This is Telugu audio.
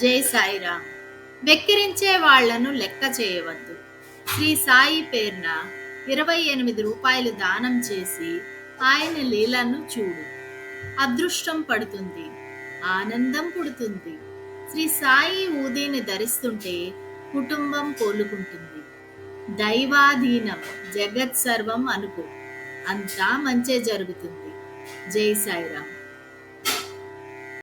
జై సాయిరామ్. వెక్కిరించే వాళ్ళను లెక్క చేయవద్దు. శ్రీ సాయి పేరున ఇరవై ఎనిమిది రూపాయలు దానం చేసి ఆయన లీలను చూడు. అదృష్టం పడుతుంది. ఆనందం పుడుతుంది. శ్రీ సాయి ఊదేని ధరిస్తుంటే కుటుంబం కోలుకుంటుంది. దైవాధీనం జగత్ సర్వం అనుకో. అంతా మంచే జరుగుతుంది. జై సాయిరామ్.